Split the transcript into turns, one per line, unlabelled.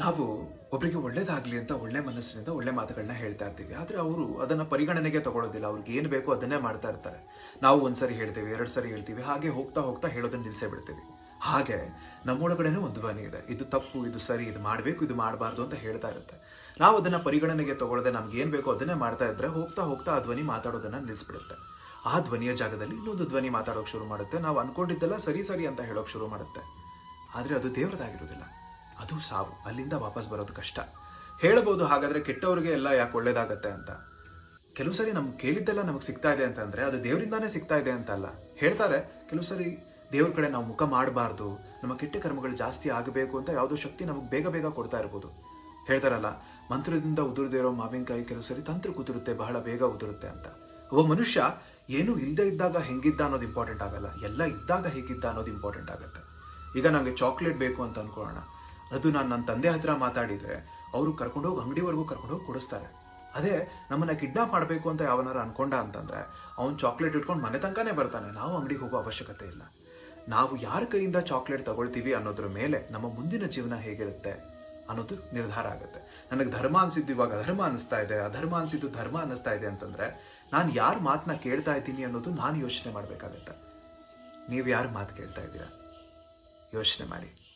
ನಾವು ಒಬ್ಬರಿಗೆ ಒಳ್ಳೇದಾಗಲಿ ಅಂತ ಒಳ್ಳೆ ಮನಸ್ಸಿನಿಂದ ಒಳ್ಳೆ ಮಾತುಗಳನ್ನ ಹೇಳ್ತಾ ಇರ್ತೀವಿ. ಆದರೆ ಅವರು ಅದನ್ನ ಪರಿಗಣನೆಗೆ ತಗೊಳ್ಳೋದಿಲ್ಲ ಅವ್ರಿಗೆ ಏನು ಬೇಕೋ ಅದನ್ನೇ ಮಾಡ್ತಾ ಇರ್ತಾರೆ. ನಾವು ಒಂದ್ಸರಿ ಹೇಳ್ತೀವಿ, ಎರಡು ಸರಿ ಹೇಳ್ತೀವಿ, ಹಾಗೆ ಹೋಗ್ತಾ ಹೋಗ್ತಾ ಹೇಳೋದನ್ನ ನಿಲ್ಸೇ ಬಿಡ್ತೀವಿ. ಹಾಗೆ ನಮ್ಮೊಳಗಡೆನೂ ಒಂದು ಧ್ವನಿ ಇದೆ. ಇದು ತಪ್ಪು, ಇದು ಸರಿ, ಇದು ಮಾಡಬೇಕು, ಇದು ಮಾಡಬಾರ್ದು ಅಂತ ಹೇಳ್ತಾ ಇರುತ್ತೆ. ನಾವು ಅದನ್ನ ಪರಿಗಣನೆಗೆ ತಗೊಳ್ಳದೆ ನಮ್ಗೆ ಏನು ಬೇಕೋ ಅದನ್ನೇ ಮಾಡ್ತಾ ಇದ್ರೆ ಹೋಗ್ತಾ ಹೋಗ್ತಾ ಆ ಧ್ವನಿ ಮಾತಾಡೋದನ್ನ ನಿಲ್ಲಿಸ್ಬಿಡುತ್ತೆ ಆ ಧ್ವನಿಯ ಜಾಗದಲ್ಲಿ ಇನ್ನೊಂದು ಧ್ವನಿ ಮಾತಾಡೋಕೆ ಶುರು ಮಾಡುತ್ತೆ. ನಾವು ಅನ್ಕೊಂಡಿದ್ದೆಲ್ಲ ಸರಿ ಸರಿ ಅಂತ ಹೇಳೋಕೆ ಶುರು ಮಾಡುತ್ತೆ. ಆದರೆ ಅದು ದೇವರದಾಗಿರೋದಿಲ್ಲ ಅದು ಸಾವು. ಅಲ್ಲಿಂದ ವಾಪಸ್ ಬರೋದು ಕಷ್ಟ. ಹೇಳಬಹುದು ಹಾಗಾದ್ರೆ ಕೆಟ್ಟವ್ರಿಗೆ ಎಲ್ಲ ಯಾಕೆ ಒಳ್ಳೇದಾಗತ್ತೆ ಅಂತ. ಕೆಲವು ಸರಿ ನಮ್ಗೆ ಕೇಳಿದ್ದೆಲ್ಲ ನಮಗೆ ಸಿಗ್ತಾ ಇದೆ ಅಂತಂದ್ರೆ ಅದು ದೇವರಿಂದಾನೇ ಸಿಗ್ತಾ ಇದೆ ಅಂತ ಅಲ್ಲ ಹೇಳ್ತಾರೆ, ಕೆಲವು ಸರಿ ದೇವ್ರ ಕಡೆ ನಾವು ಮುಖ ಮಾಡಬಾರ್ದು, ನಮ್ಮ ಕೆಟ್ಟ ಕರ್ಮಗಳು ಜಾಸ್ತಿ ಆಗಬೇಕು ಅಂತ ಯಾವುದೋ ಶಕ್ತಿ ನಮಗೆ ಬೇಗ ಬೇಗ ಕೊಡ್ತಾ ಇರ್ಬೋದು. ಹೇಳ್ತಾರಲ್ಲ, ಮಂತ್ರದಿಂದ ಉದುರದಿರೋ ಮಾವಿನಕಾಯಿ ಕೆಲವು ಸರಿ ತಂತ್ರ ಕುದುರುತ್ತೆ, ಬಹಳ ಬೇಗ ಉದುರುತ್ತೆ ಅಂತ. ಒಬ್ಬ ಮನುಷ್ಯ ಏನು ಇಲ್ಲದೆ ಇದ್ದಾಗ ಹೆಂಗಿದ್ದ ಅನ್ನೋದು ಇಂಪಾರ್ಟೆಂಟ್ ಆಗಲ್ಲ. ಎಲ್ಲ ಇದ್ದಾಗ ಹೇಗಿದ್ದ ಅನ್ನೋದು ಇಂಪಾರ್ಟೆಂಟ್ ಆಗುತ್ತೆ. ಈಗ ನಂಗೆ ಚಾಕ್ಲೇಟ್ ಬೇಕು ಅಂತ ಅನ್ಕೊಳ್ಳೋಣ. ಅದು ನಾನು ನನ್ನ ತಂದೆ ಹತ್ರ ಮಾತಾಡಿದ್ರೆ ಅವರು ಕರ್ಕೊಂಡೋಗಿ ಅಂಗಡಿವರೆಗೂ ಕರ್ಕೊಂಡೋಗಿ ಕೊಡಿಸ್ತಾರೆ. ಅದೇ ನಮ್ಮನ್ನ ಕಿಡ್ನಾಪ್ ಮಾಡಬೇಕು ಅಂತ ಯಾವನಾರ ಅನ್ಕೊಂಡ ಅಂತಂದ್ರೆ ಅವ್ನು ಚಾಕ್ಲೇಟ್ ಇಟ್ಕೊಂಡು ಮನೆ ತನಕನೇ ಬರ್ತಾನೆ. ನಾವು ಅಂಗಡಿಗೆ ಹೋಗೋ ಅವಶ್ಯಕತೆ ಇಲ್ಲ. ನಾವು ಯಾರ ಕೈಯಿಂದ ಚಾಕ್ಲೇಟ್ ತಗೊಳ್ತೀವಿ ಅನ್ನೋದ್ರ ಮೇಲೆ ನಮ್ಮ ಮುಂದಿನ ಜೀವನ ಹೇಗಿರುತ್ತೆ ಅನ್ನೋದು ನಿರ್ಧಾರ ಆಗುತ್ತೆ. ನನಗೆ ಧರ್ಮ ಅನಿಸಿದ್ದು ಇವಾಗ ಅಧರ್ಮ ಅನಿಸ್ತಾ ಇದೆ. ಅಧರ್ಮ ಅನಿಸಿದ್ದು ಧರ್ಮ ಅನ್ನಿಸ್ತಾ ಇದೆ ಅಂತಂದ್ರೆ ನಾನು ಯಾರ ಮಾತನ್ನ ಕೇಳ್ತಾ ಇದ್ದೀನಿ ಅನ್ನೋದು ನಾನು ಯೋಚನೆ ಮಾಡಬೇಕಾಗತ್ತೆ. ನೀವು ಯಾರ ಮಾತು ಕೇಳ್ತಾ ಇದ್ದೀರಾ? ಯೋಚನೆ ಮಾಡಿ.